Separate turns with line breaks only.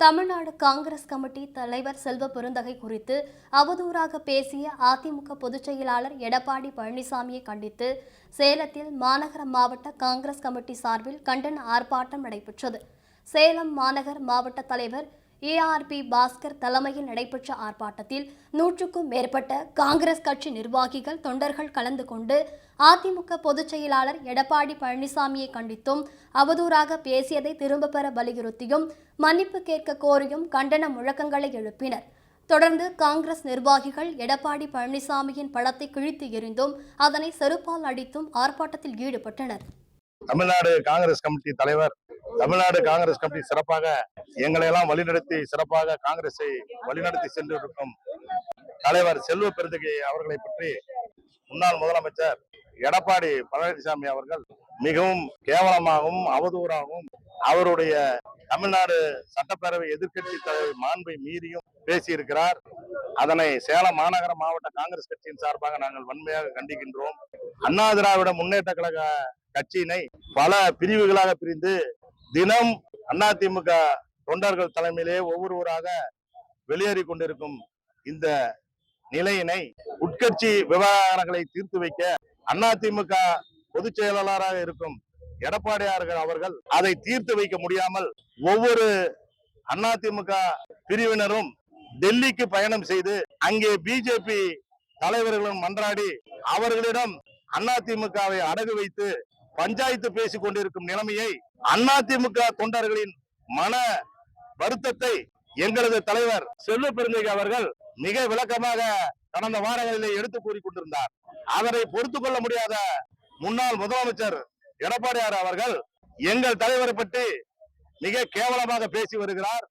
Tamil Nadu Congress committee தலைவர் செல்வ பெருந்தகை குறித்து அவதூறாக பேசிய அதிமுக பொதுச் செயலாளர் எடப்பாடி பழனிசாமியை கண்டித்து சேலத்தில் மாநகர மாவட்ட காங்கிரஸ் கமிட்டி சார்பில் கண்டன ஆர்ப்பாட்டம் நடைபெற்றது. சேலம் மாநகர் மாவட்ட தலைவர் ஏஆர்பி பாஸ்கர் தலைமையில் நடைபெற்ற ஆர்ப்பாட்டத்தில் நூற்றுக்கும் மேற்பட்ட காங்கிரஸ் கட்சி நிர்வாகிகள் தொண்டர்கள் கலந்து கொண்டு அதிமுக பொதுச் செயலாளர் எடப்பாடி பழனிசாமியை கண்டித்தும் அவதூறாக பேசியதை திரும்ப பெற வலியுறுத்தியும் மன்னிப்பு கேட்க கோரியும் கண்டன முழக்கங்களை எழுப்பினர். தொடர்ந்து காங்கிரஸ் நிர்வாகிகள் எடப்பாடி பழனிசாமியின் படத்தை கிழித்து எறிந்தும் அதனை செருப்பால் அடித்தும் ஆர்ப்பாட்டத்தில் ஈடுபட்டனர்.
தமிழ்நாடு காங்கிரஸ் கமிட்டி தலைவர் தமிழ்நாடு காங்கிரஸ் கமிட்டி சிறப்பாக எங்களை எல்லாம் வழிநடத்தி சிறப்பாக காங்கிரஸை வழிநடத்தி சென்றிருக்கும் தலைவர் செல்வ பெருந்தகை அவர்களை பற்றி முன்னாள் முதலமைச்சர் எடப்பாடி பழனிசாமி அவர்கள் மிகவும் கேவலமாகவும் அவதூறாகவும் அவருடைய தமிழ்நாடு சட்டப்பேரவை எதிர்க்கட்சி தலைவர் மாண்பை மீறியும் பேசியிருக்கிறார். அதனை சேலம் மாநகர மாவட்ட காங்கிரஸ் கட்சியின் சார்பாக நாங்கள் வன்மையாக கண்டிக்கின்றோம். அண்ணா திராவிட முன்னேற்ற கழக கட்சியினை பல பிரிவுகளாக பிரிந்து தினம் அதிமுக தொண்டர்கள் தலைமையிலே ஒவ்வொருவராக வெளியேறி கொண்டிருக்கும் இந்த நிலையினை உட்கட்சி விவகாரங்களை தீர்த்து வைக்க அதிமுக பொதுச் செயலாளராக இருக்கும் எடப்பாடியார்கள் அவர்கள் அதை தீர்த்து வைக்க முடியாமல் ஒவ்வொரு அதிமுக பிரிவினரும் டெல்லிக்கு பயணம் செய்து அங்கே பிஜேபி தலைவர்களும் மன்றாடி அவர்களிடம் அதிமுகவை அடகு வைத்து பஞ்சாயத்து பேசிக் கொண்டிருக்கும் நிலைமையை அதிமுக தொண்டர்களின் மன வருத்தத்தை எங்களது தலைவர் செல்வ பெருந்தகை அவர்கள் மிக விளக்கமாக கடந்த வாரங்களிலே எடுத்து கூறி கொண்டிருந்தார். அதனை பொறுத்து கொள்ள முடியாத முன்னாள் முதலமைச்சர் எடப்பாடியார் அவர்கள் எங்கள் தலைவரை பற்றி மிக கேவலமாக பேசி வருகிறார்.